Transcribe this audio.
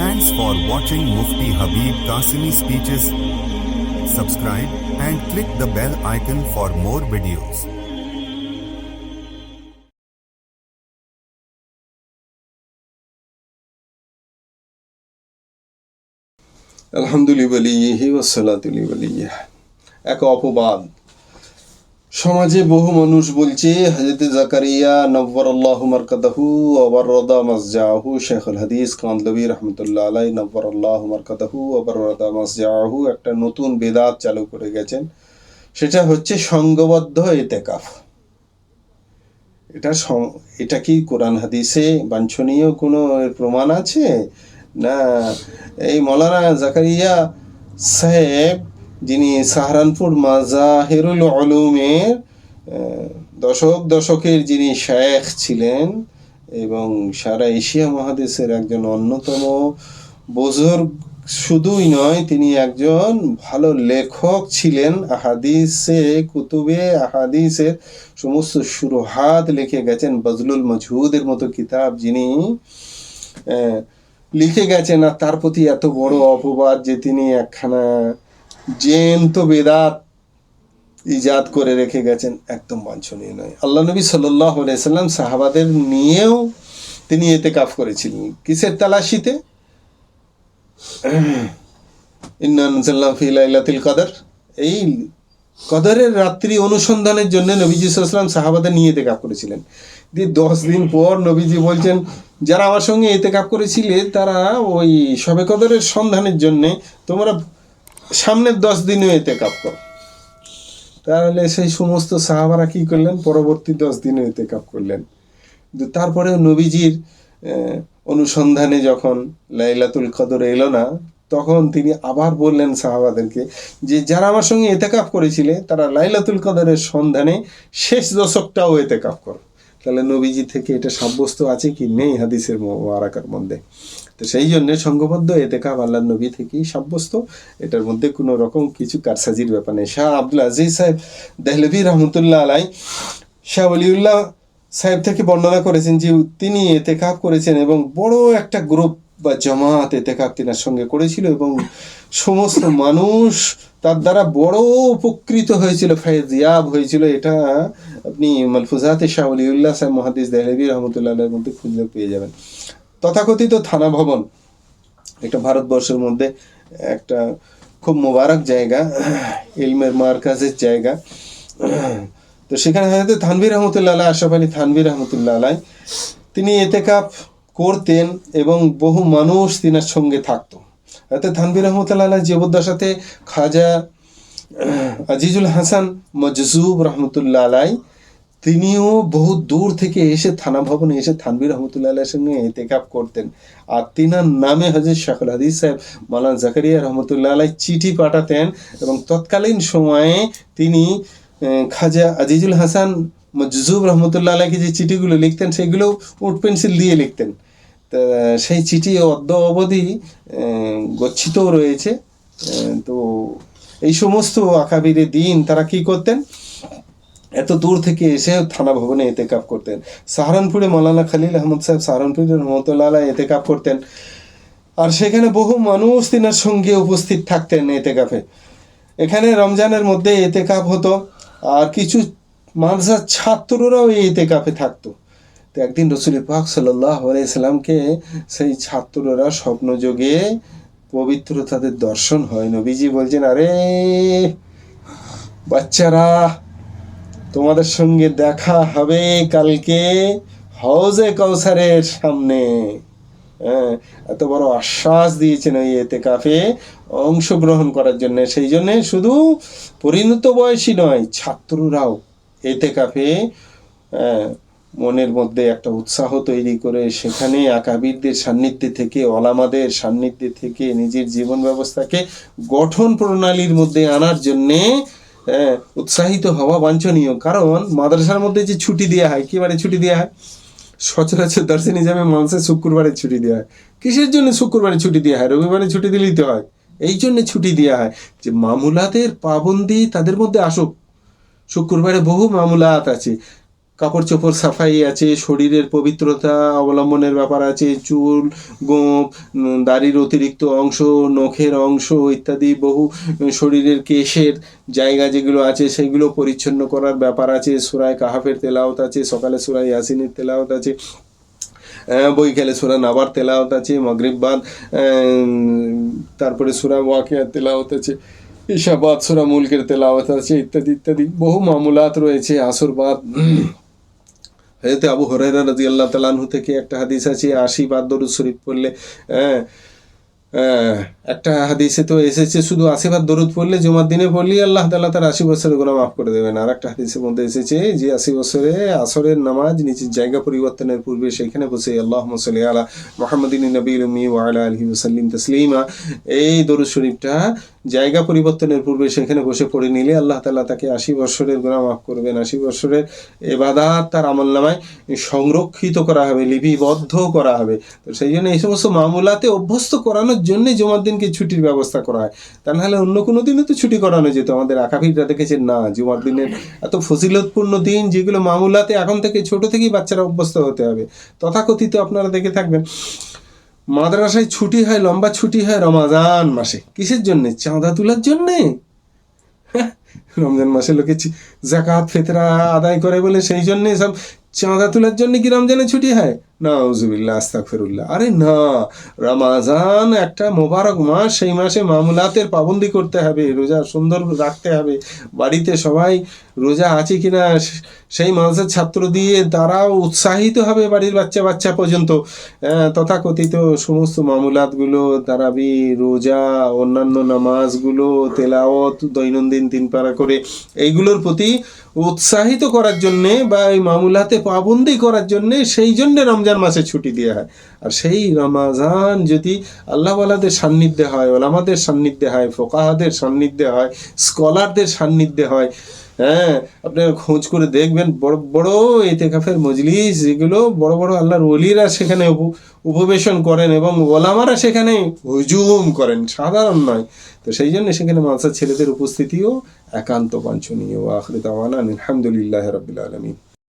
Thanks for watching Mufti Habib Qasimi speeches. Subscribe and click the bell icon for more videos. আলহামদুলিল্লাহি ওসালাতুলিবালিয়া এক অপবাদ সমাজে বহু মানুষ বলছে, হজরত জাকারিয়া নব্বর আল্লাহ মারকাদাহু আবার রদা মসজাহু শেখ আল হাদিস কান্দবী রহমতুল্লাহ আলাই নব্বর আল্লাহ মারকাদাহু আবার রদা মসজাহু একটা নতুন বেদাত চালু করে গেছেন। সেটা হচ্ছে সঙ্গবদ্ধ এতেকাফ। এটা এটা কি কোরআন হাদিসে বাঞ্ছনীয় কোনো প্রমাণ আছে? না, এই মৌলানা জাকারিয়া সাহেব যিনি সাহারানপুর মাজাহিরুল আলুমের দশক দশকের যিনি শেখ ছিলেন এবং সারা এশিয়া মহাদেশের একজন অন্যতম বুজুর্গ, শুধুই নয়, তিনি একজন ভালো লেখক ছিলেন। আহাদিসে, কুতুবে আহাদিসের সমস্ত সুরহাত লিখে গেছেন। বজলুল মজহুদের মতো কিতাব যিনি লিখে গেছেন। আর তার প্রতি এত বড় অপবাদ যে তিনি একখানা জেন্ত বেদাত ইজাদ করে রেখে গেছেন একদম বাঞ্ছনীয় নয়। আল্লাহ নবী সাল্লাম সাহাবাদের নিয়েও তিনি এতে কাফ করেছিলেন। কিসের তালাশিতে? ইন্নানজাল্লাহ ফি লাইলাতুল কদর। এই কদরের রাত্রি অনুসন্ধানের জন্য নবীজি সাল্লাম সাহাবাদের নিয়ে এতে কাপ করেছিলেন। দিয়ে দশ দিন পর নবীজি বলছেন, যারা আমার সঙ্গে এতে কাপ করেছিলে, তারা ওই সবে কদরের সন্ধানের জন্যে তোমরা সামনের দশ দিনও এতে কাপ কর। তাহলে সেই সমস্ত সাহাবারা কি করলেন? পরবর্তী দশ দিনও এতে কাপ করলেন। কিন্তু তারপরেও নবীজির অনুসন্ধানে যখন লাইলাতুল কদর এলো না, তখন তিনি আবার বললেন সাহাবাদেরকে যে, যারা আমার সঙ্গে এতেকাপ করেছিলে, তারা লাইলাতুল কদরের সন্ধানে শেষ দশকটাও এতে এতেকাপ করো। তাহলে নবীজি থেকে এটা সাব্যস্ত আছে কি? নেই হাদিসের আরাকার মধ্যে। তো সেই জন্যে সঙ্গবদ্ধ এতে কাব আল্লাহ নবী থেকেই সাব্যস্ত। এটার মধ্যে কোনো রকম কিছু কারসাজির ব্যাপার নেই। শাহ আব্দুল আজিজ সাহেব দেহলভি রহমতুল্লাহ আলাই শাহ অলিউল্লাহ সাহেব থেকে বর্ণনা করেছেন যে তিনি এতে কাপ করেছেন এবং বড় একটা গ্রুপ বা জামাত এতেকাপ তিনার সঙ্গে করেছিল এবং সমস্ত মানুষ তার দ্বারা বড় উপকৃত হয়েছিল ফায়জিয়াব হয়েছিল। এটা আপনি মালফুজাতে শাহ অলিউল্লাহ সাহেব, মহাদিস দেহলভি রহমতুল্লাহ আলাইয়ের মধ্যে খুঁজলে পেয়ে যাবেন। তথাকথিত থানা ভবন, একটা ভারতবর্ষের মধ্যে একটা খুব মোবারক জায়গা, ইলমের মার্কাজের জায়গা। তো সেখানে হয়তো থানবির রহমতুল্লাহ আশরাফ আলী থানবির রহমতুল্লাহ তিনি এতেকাপ করতেন এবং বহু মানুষ তিনার সঙ্গে থাকতো। হয়তো থানবির রহমতুল্লাহ জীবদ্দশাতে খাজা আজিজুল হাসান মজজুব রহমতুল্লাহ আলাই, তিনিও বহু দূর থেকে এসে থানা ভবনে এসে থানবির রহমতুল্লাহ সঙ্গে এতেকাপ করতেন। আর তিনার নামে হজরত শাকুল হাদিস সাহেব মালান জাকারিয়া রহমতুল্লাহ আলাই চিঠি পাঠাতেন এবং তৎকালীন সময়ে তিনি খাজা আজিজুল হাসান মজজুব রহমতুল্লাহ আলাইকে যে চিঠিগুলো লিখতেন, সেগুলো উট পেন্সিল দিয়ে লিখতেন। তা, সেই চিঠি অদ্য অবধি গচ্ছিতও রয়েছে। তো এই সমস্ত আকাবিরে দিন তারা কি করতেন? এত দূর থেকে এসে থানা ভবনে এতে কাপ করতেন। সাহারানপুরে মৌলানা খালিল আহমদ সাহেব সাহারানপুরের রহমতুল্লাহ এতে কাপ করতেন। আর সেখানে বহু মানুষ তিনার সঙ্গে উপস্থিত থাকতেন এতেকাফে এখানে রমজানের মধ্যে এতে কাপ হতো। আর কিছু মাদ্রাসার ছাত্ররাও এই এতেকাফে থাকতো। তো একদিন রসুল পাক সাল্লাহ আলাইসাল্লামকে সেই ছাত্ররা স্বপ্নযোগে পবিত্র তাদের দর্শন হয়। নবীজি বলছেন, আরে বাচ্চারা, তোমাদের সঙ্গে দেখা হবে কালকে হাউজে কৌসারের সামনে। হ্যাঁ এত বড় আশ্বাস দিয়েছেন ওই এতে কাফে অংশগ্রহণ করার জন্য। সেই জন্যে শুধু পরিণত বয়সী নয়, ছাত্ররাও এতে কাফে হ্যাঁ, মনের মধ্যে একটা উৎসাহ তৈরি করে সেখানে আকাবিরদের সান্নিধ্যে থেকে অলামাদের সান্নিধ্যে থেকে নিজের জীবন ব্যবস্থাকে গঠন প্রণালীর মধ্যে আনার জন্যে হ্যাঁ, উৎসাহিত হওয়া বাঞ্ছনীয়। কারণ মাদ্রাসার মধ্যে যে ছুটি দেওয়া হয় কি বারে ছুটি দেওয়া হয়? সচরাচর দর্শন হিসাবে মানুষের শুক্রবারে ছুটি দেওয়া হয়। কিসের জন্য শুক্রবারে ছুটি দেওয়া হয়? রবিবারে ছুটি দিলেই তো হয়। এই জন্য ছুটি দেওয়া হয় যে মামুলাদের পাবন্দি তাদের মধ্যে আসুক। শুক্রবারে বহু মামুলাত আছে। কাপড় চোপড় সাফাই আছে, শরীরের পবিত্রতা অবলম্বনের ব্যাপার আছে, চুল গোপ দাড়ির অতিরিক্ত অংশ, নখের অংশ ইত্যাদি বহু শরীরের কেশের জায়গা যেগুলো আছে সেগুলো পরিচ্ছন্ন করার ব্যাপার আছে। সুরায় কাহাফের তেলাওত আছে, সকালে সুরায় ইয়াসিনের তেলাওত আছে বৈকালে সুরা নাবার তেলাওত আছে, মগরিব মগরিববাদ তারপরে সুরা ওয়াকিয়ার তেলাওত আছে। ঈশাবাদ সুরা মুলকের তেলাওয়াত আছে ইত্যাদি ইত্যাদি। বহু মামুলাত রয়েছে আসরবাদ হয়তো আবু হরাইরা রাজি আল্লাহ তালানহু থেকে একটা হাদিস আছে আশি বাদ দরুদ শরীফ পড়লে হ্যাঁ, একটা হাদিসে তো এসেছে, শুধু আশীর্বাদ দরুদ পড়লে, জুমার দিনে পড়লি আল্লাহ তাআলা তার আশি বছরের গুণা মাফ করে দেবেন। আর একটা হাদিসের মধ্যে এসেছে যে, আশি বছরে আসরের নামাজ নিজের জায়গা পরিবর্তনের পূর্বে সেখানে বসে আল্লাহ সাল্লি আলা মোহাম্মদিন নবীল উম্মি ওয়া আলা আলিহি ওয়াসাল্লিম তাসলিমা। এই দরুদ শরীফটা জায়গা পরিবর্তনের পূর্বে সেখানে বসে পড়ে নিলে আল্লাহ তাআলা তাকে আশি বছরের গুণা মাফ করবেন। আশি বছরের এবাদাত তার আমল নামায় সংরক্ষিত করা হবে, লিপিবদ্ধ করা হবে। তো সেই জন্য এই সমস্ত মামলাতে অভ্যস্ত করানোর জন্য জুমার দিনকে ছুটির ব্যবস্থা করা হয়। তা নাহলে অন্য কোনো দিনে তো ছুটি করানো যেত। আমাদের আকাভিররা দেখেছেন না, জুমার দিনের এত ফজিলতপূর্ণ দিন যেগুলো মামুলাতে এখন থেকে ছোট থেকেই বাচ্চারা অভ্যস্ত হতে হবে। তথাকথিত আপনারা দেখে থাকবেন। মাদ্রাসায় ছুটি হয়, লম্বা ছুটি হয় রমাজান মাসে। কিসের জন্যে? চাঁদা তোলার জন্যে? রমজান মাসে লোকে জাকাত ফেতরা আদায় করে বলে সেই জন্যে সব চাঁদা তোলার জন্য কি রমজানে ছুটি হয়? আরে না, রমাজান একটা মোবারক মাস, সেই মাসে মামুলাতের পাবন্দি করতে হবে, রোজা সুন্দর রাখতে হবে। বাড়িতে সবাই রোজা আছে কিনা সেই মানুষের ছাত্র দিয়ে তারাও উৎসাহিত হবে বাড়ির বাচ্চা বাচ্চা পর্যন্ত। তথাকথিত সমস্ত মামুলাতগুলো, তারাবি, রোজা, অন্যান্য নামাজগুলো তেলাওত দৈনন্দিন তিন পারা করে, এইগুলোর প্রতি উৎসাহিত করার জন্যে বা এই মামুলাতে পাবন্দি করার জন্যে সেই জন্যে রমজান মাসে ছুটি দেওয়া হয়। আর সেই রমাজান যদি আল্লাহওয়ালাদের সান্নিধ্যে হয়, ওলামাদের সান্নিধ্যে হয়, ফোকাহাদের সান্নিধ্যে হয়, স্কলারদের সান্নিধ্যে হয় হ্যাঁ আপনারা খোঁজ করে দেখবেন বড় বড় এতেকাফের মজলিস যেগুলো বড় বড় আল্লাহর ওলিরা সেখানে উপ- উপবেশন করেন এবং ওলামারা সেখানে হুজুম করেন, সাধারণ নয়। তো সেই জন্য সেখানে মাদ্রাসার ছেলেদের উপস্থিতিও একান্ত বাঞ্ছনীয়। আখরি দাওয়ানা আলহামদুলিল্লাহ রবিল আলমী